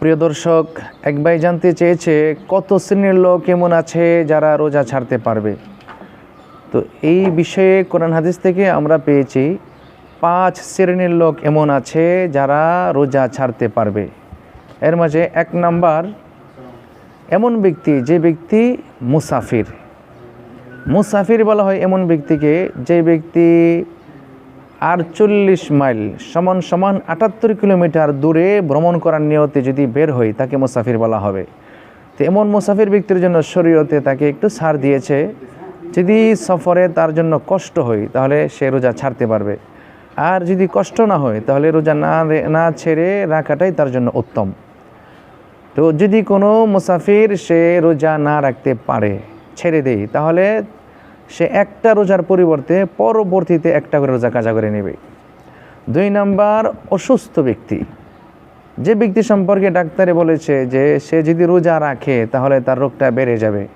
প্রিয় দর্শক, এক ভাই জানতে চেয়েছে কত শ্রেণির লোক এমন আছে যারা রোজা ছাড়তে পারবে। তো এই বিষয়ে কোরআন হাদিস থেকে আমরা পেয়েছি পাঁচ শ্রেণির লোক এমন আছে যারা রোজা ছাড়তে পারবে। এর মাঝে এক নাম্বার, এমন ব্যক্তি যে ব্যক্তি মুসাফির। মুসাফির বলা হয় এমন ব্যক্তিকে যে ব্যক্তি আটচল্লিশ মাইল সমান সমান আটাত্তর কিলোমিটার দূরে ভ্রমণ করার নিয়তে যদি বের হয় তাকে মুসাফির বলা হবে। তো এমন মুসাফির ব্যক্তির জন্য শরীয়তে তাকে একটু ছাড় দিয়েছে। যদি সফরে তার জন্য কষ্ট হয়, তাহলে সে রোজা ছাড়তে পারবে। আর যদি কষ্ট না হয়, তাহলে রোজা না না ছেড়ে রাখাটাই তার জন্য উত্তম। তো যদি কোনো মুসাফির সে রোজা না রাখতে পারে, ছেড়ে দেই তাহলে সে একটা রোজার পরিবর্তে পরবর্তীতে একটা করে রোজা কাজা করে নেবে। দুই নাম্বার, অসুস্থ ব্যক্তি। যে ব্যক্তি সম্পর্কে ডাক্তারে বলেছে যে সে যদি রোজা রাখে, তাহলে তার রোগটা বেড়ে যাবে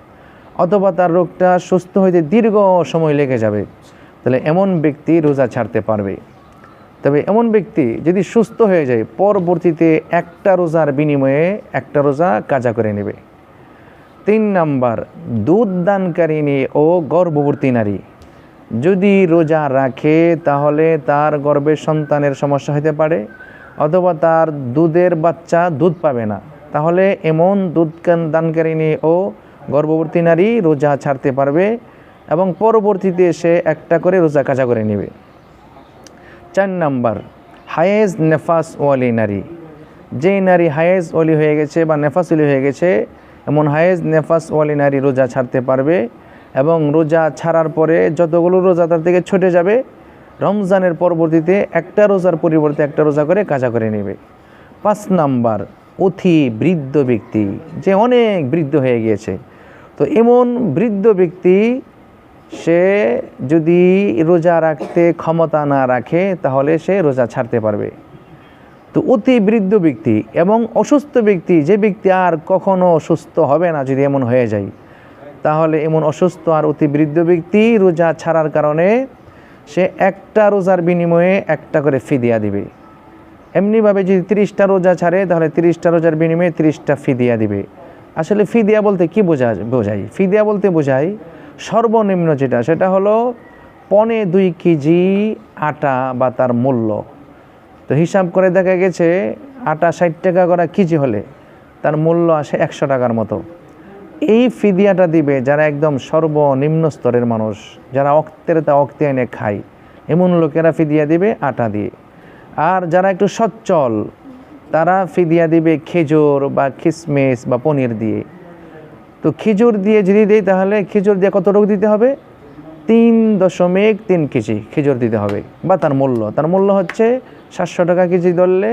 অথবা তার রোগটা সুস্থ হইতে দীর্ঘ সময় লেগে যাবে। তাহলে এমন ব্যক্তি রোজা ছাড়তে পারবে। তবে এমন ব্যক্তি যদি সুস্থ হয়ে যায়, পরবর্তীতে একটা রোজার বিনিময়ে একটা রোজা কাজা করে নেবে। তিন নাম্বার, দুধ দানকারিণী ও গর্ভবতী নারী। যদি রোজা রাখে, তাহলে তার গর্ভের সন্তানের সমস্যা হতে পারে, অথবা তার দুধের বাচ্চা দুধ পাবে না। তাহলে এমন দুধ দানকারিণী ও গর্ভবতী নারী রোজা ছাড়তে পারবে এবং পরবর্তীতে সে একটা করে রোজা কাজা করে নেবে। চার নাম্বার, হায়েজ নেফাস ওয়ালি নারী। যেই নারী হায়েজ ওয়ালি হয়ে গেছে বা নেফাস ওয়ালি হয়ে গেছে এমন হায়েজ নেফাস ওয়ালি নারী রোজা ছাড়তে পারবে এবং রোজা ছাড়ার পরে যতগুলো রোজা তার থেকে ছুটে যাবে, রমজানের পরবর্তীতে একটা রোজার পরিবর্তে একটা রোজা করে কাজা করে নেবে। পাঁচ নাম্বার, অতি বৃদ্ধ ব্যক্তি, যে অনেক বৃদ্ধ হয়ে গিয়েছে। তো এমন বৃদ্ধ ব্যক্তি, সে যদি রোজা রাখতে ক্ষমতা না রাখে, তাহলে সে রোজা ছাড়তে পারবে। তো অতি বৃদ্ধ ব্যক্তি এবং অসুস্থ ব্যক্তি, যে ব্যক্তি আর কখনো সুস্থ হবে না যদি এমন হয়ে যায়। তাহলে এমন অসুস্থ আর অতি বৃদ্ধ ব্যক্তি রোজা ছাড়ার কারণে সে একটা রোজার বিনিময়ে একটা করে ফি ফিদিয়া দিবে। এমনিভাবে যদি তিরিশটা রোজা ছাড়ে, তাহলে তিরিশটা রোজার বিনিময়ে তিরিশটা ফিদিয়া দিবে। আসলে ফি ফিদিয়া বলতে কি বোঝা বোঝাই ফিদিয়া বলতে বোঝাই সর্বনিম্ন যেটা, সেটা হলো পনে দুই কেজি আটা বা তার মূল্য। তো হিসাব করে দেখা গেছে আটা ষাট টাকা করা কেজি হলে তার মূল্য আসে একশো টাকার মতো। এই ফিদিয়াটা দিবে যারা একদম সর্বনিম্ন স্তরের মানুষ, যারা অক্তের তা অক্তে এনে খায়, এমন লোকেরা ফিদিয়া দিবে আটা দিয়ে। আর যারা একটু সচ্ছল, তারা ফিদিয়া দিবে খেজুর বা কিসমিস বা পনির দিয়ে। তো খেজুর দিয়ে যদি দেয় তাহলে খেজুর দিয়ে কত রোগ দিতে হবে? তিন দশমিক তিন কেজি খেজুর দিতে হবে। বা তার মূল্য তার মূল্য হচ্ছে সাতশো টাকা কেজি ধরলে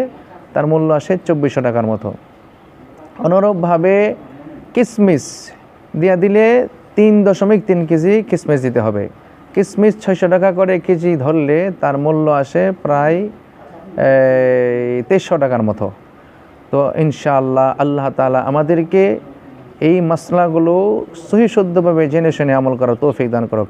তার মূল্য আসে চব্বিশশো টাকার মতো। অনুরূপভাবে কিসমিস দিয়া দিলে তিন দশমিক তিন কেজি কিসমিস দিতে হবে। কিসমিস ছয়শো টাকা করে কেজি ধরলে তার মূল্য আসে প্রায় তেইশশো টাকার মতো। তো ইনশাআল্লাহ আল্লাহ তালা আমাদেরকে এই মশলাগুলো সহি শুদ্ধভাবে জেনে শুনে আমল করার তৌফিক দান করুক।